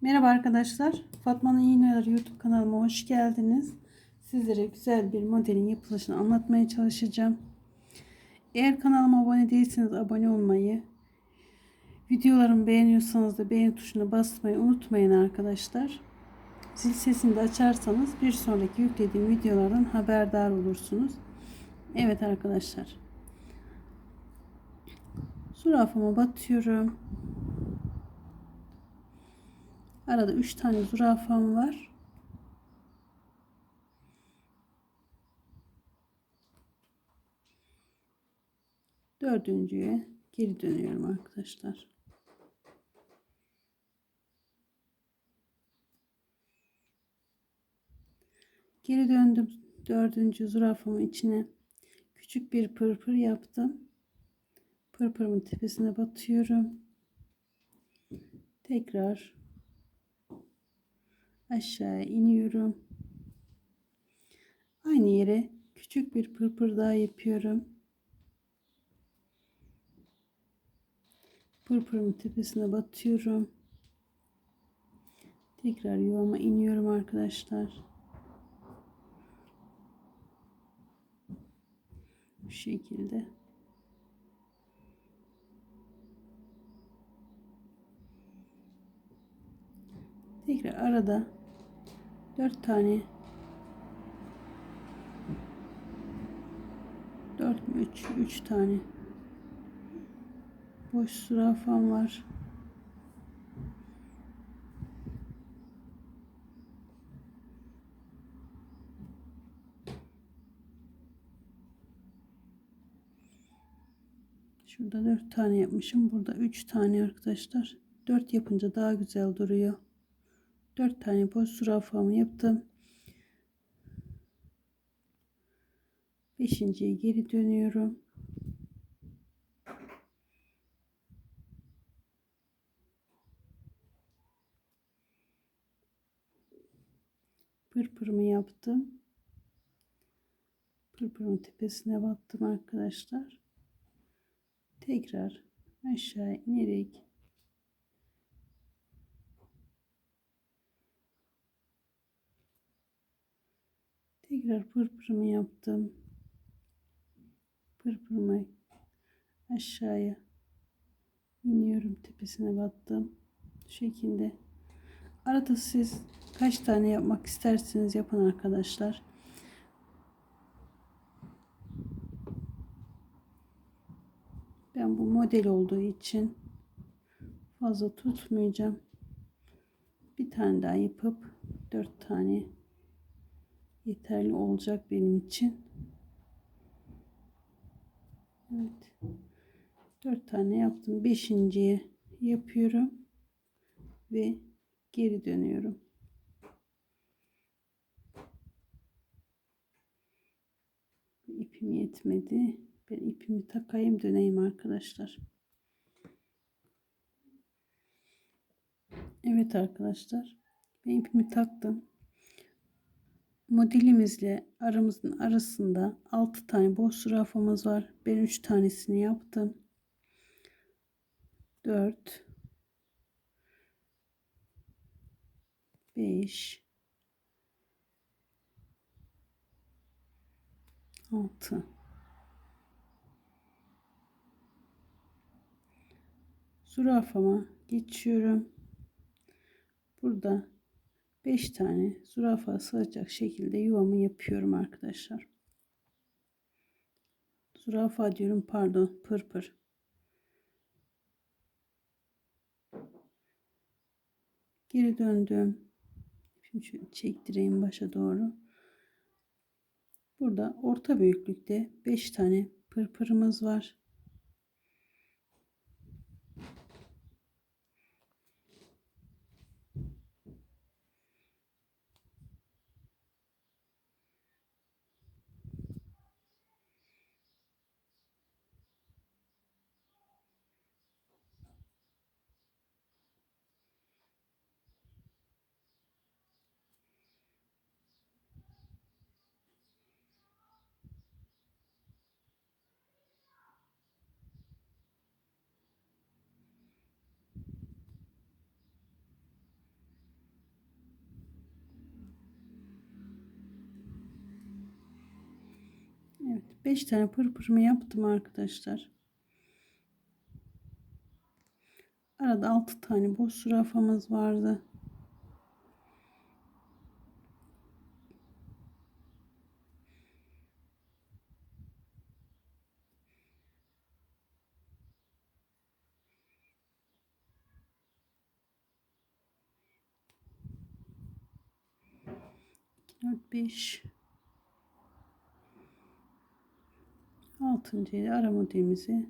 Merhaba arkadaşlar. Fatma'nın İğneler YouTube kanalıma hoş geldiniz. Sizlere güzel bir modelin yapılışını anlatmaya çalışacağım. Eğer kanalıma abone değilseniz abone olmayı, videolarımı beğeniyorsanız da beğeni tuşuna basmayı unutmayın arkadaşlar. Zil sesini de açarsanız bir sonraki yüklediğim videolardan haberdar olursunuz. Evet arkadaşlar. Zürafama batıyorum. Arada 3 tane zürafam var. Dördüncüye geri dönüyorum arkadaşlar. Geri döndüm. Dördüncü zürafamın içine küçük bir pırpır yaptım. Pırpırımın tepesine batıyorum. Tekrar aşağıya iniyorum. Aynı yere küçük bir pırpır daha yapıyorum. Pırpırımın tepesine batıyorum. Tekrar yuvama iniyorum arkadaşlar. Bu şekilde. Tekrar arada 4 tane 4 mü 3 3 tane boş zürafam var. Şurada 4 tane yapmışım. Burada 3 tane arkadaşlar. 4 yapınca daha güzel duruyor. 4 tane boş zürafamı yaptım. Beşinciye geri dönüyorum. Pırpırımı yaptım. Pırpırımın tepesine battım arkadaşlar. Tekrar aşağı inerek Tekrar pırpırımı yaptım. Pırpırımı aşağıya iniyorum. Tepesine battım. Şu şekilde. Arada siz kaç tane yapmak isterseniz yapın arkadaşlar. Ben bu model olduğu için fazla tutmayacağım. Bir tane daha yapıp dört tane yeterli olacak benim için. Evet. 4 tane yaptım. Beşinciye yapıyorum ve geri dönüyorum. İpim yetmedi. Ben ipimi takayım döneyim arkadaşlar. Evet arkadaşlar. Ben ipimi taktım modelimizle aramızın arasında 6 tane boş zürafamız var. Ben 3 tanesini yaptım. 4 5 6 Zürafama geçiyorum. Burada 5 tane zürafa sığacak şekilde yuvamı yapıyorum arkadaşlar. Zürafa diyorum pardon pırpır. Geri döndüm. Şimdi şöyle çektireyim başa doğru. Burada orta büyüklükte 5 tane pırpırımız var. 5 tane pırpırımı yaptım arkadaşlar. Arada 6 tane boş zürafamız vardı. Dört, beş, altıncı ile ara modelimize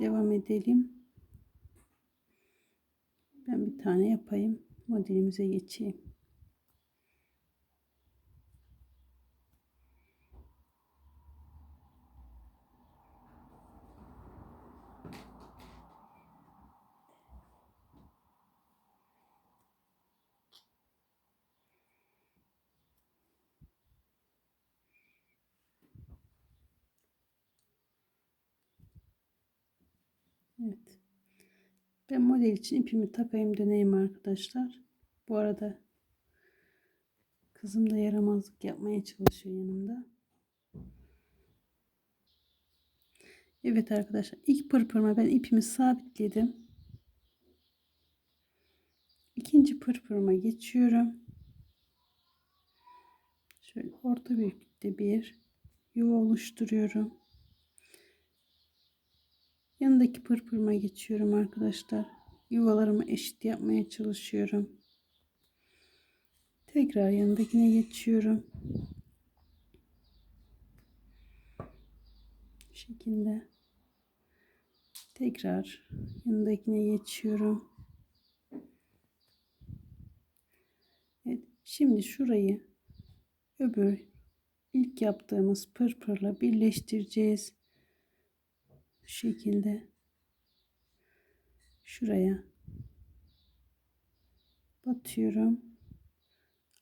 devam edelim. Ben bir tane yapayım. Modelimize geçeyim. Evet. Ben model için ipimi takayım döneyim arkadaşlar. Bu arada kızım da yaramazlık yapmaya çalışıyor yanımda. Evet arkadaşlar ilk pırpırma ben ipimi sabitledim. İkinci pırpırma geçiyorum. Şöyle orta büyüklükte bir yuva oluşturuyorum. Yanındaki pırpırma geçiyorum arkadaşlar. Yuvalarımı eşit yapmaya çalışıyorum. Tekrar yanındakine geçiyorum. Bu şekilde. Tekrar yanındakine geçiyorum. Evet, şimdi şurayı öbür ilk yaptığımız pırpırla birleştireceğiz. Bu şekilde şuraya batıyorum.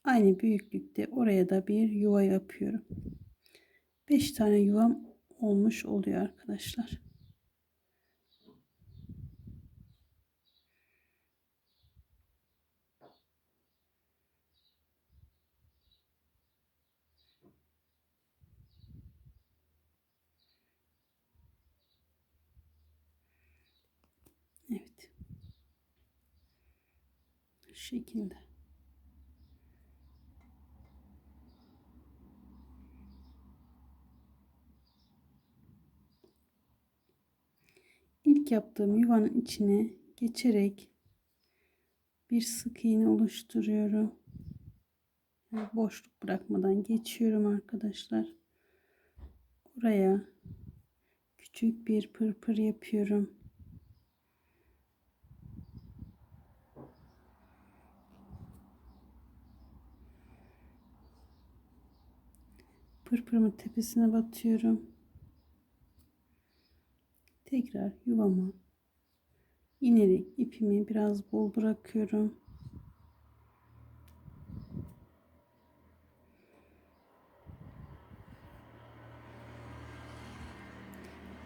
Aynı büyüklükte oraya da bir yuva yapıyorum. 5 tane yuvam olmuş oluyor arkadaşlar. Evet. Şekilde. İlk yaptığım yuvanın içine geçerek bir sık iğne oluşturuyorum. Yani boşluk bırakmadan geçiyorum arkadaşlar. Buraya küçük bir pırpır yapıyorum. Pırpırımın tepesine batıyorum. Tekrar yuvama inerek ipimi biraz bol bırakıyorum.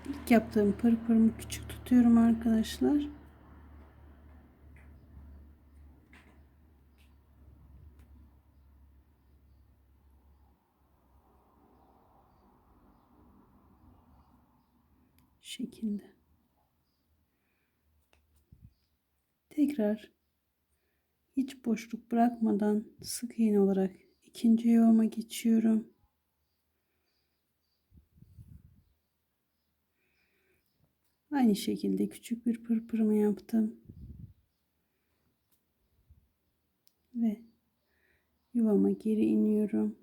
İlk yaptığım pırpırımı küçük tutuyorum arkadaşlar. Şekilde. Tekrar hiç boşluk bırakmadan sık iğne olarak ikinci yuvama geçiyorum. Aynı şekilde küçük bir pırpırımı yaptım. Ve yuvama geri iniyorum.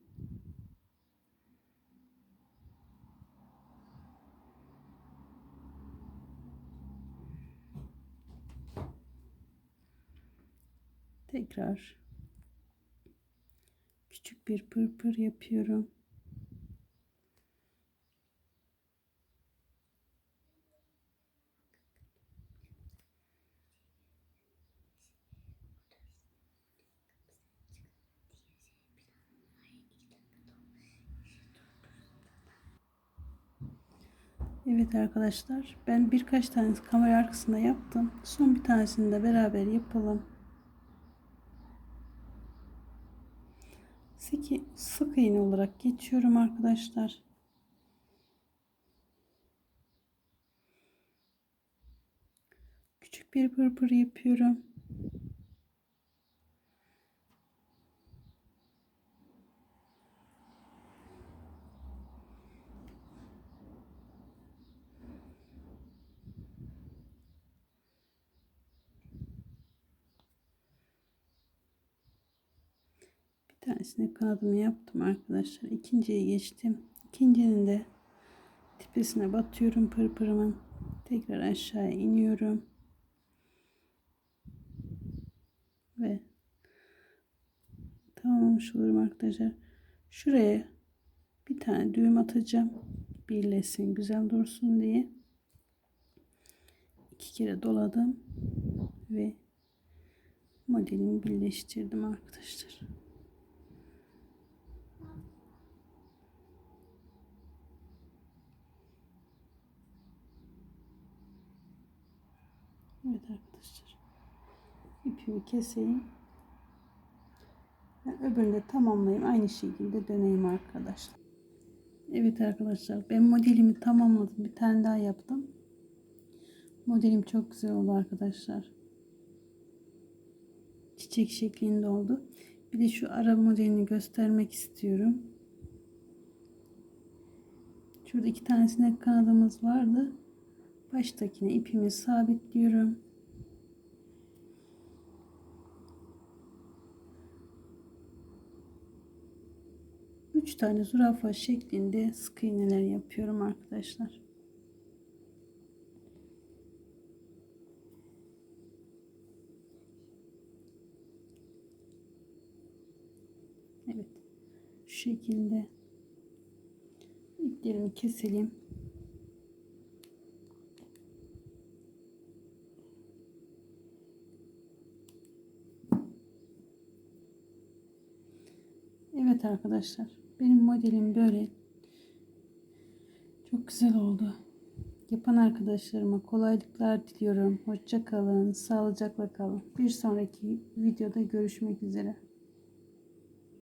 Tekrar küçük bir pırpır yapıyorum. Evet arkadaşlar ben birkaç tane kamera arkasında yaptım. Son bir tanesini de beraber yapalım. sık iğne olarak geçiyorum arkadaşlar. Küçük bir pırpır yapıyorum. Bir tanesine kanadımı yaptım arkadaşlar. İkinciye geçtim. İkincinin de tepesine batıyorum pırpırımın. Tekrar aşağıya iniyorum. Ve tamamlamış olurum arkadaşlar. Şuraya bir tane düğüm atacağım. Birleşsin güzel dursun diye. iki kere doladım ve modelimi birleştirdim arkadaşlar. Evet arkadaşlar. İpimi keseyim. Ben öbürünü de tamamlayayım. Aynı şekilde döneyim arkadaşlar. Evet arkadaşlar ben modelimi tamamladım. Bir tane daha yaptım. Modelim çok güzel oldu arkadaşlar. Çiçek şeklinde oldu. Bir de şu ara modelini göstermek istiyorum. Şurada iki tanesine kanadımız vardı. Baştakine ipimi sabitliyorum. Üç tane zürafa şeklinde sık iğneler yapıyorum arkadaşlar. Evet. Şu şekilde iplerimi keselim. Evet arkadaşlar. Benim modelim böyle. Çok güzel oldu. Yapan arkadaşlarıma kolaylıklar diliyorum. Hoşça kalın. Sağlıcakla kalın. Bir sonraki videoda görüşmek üzere.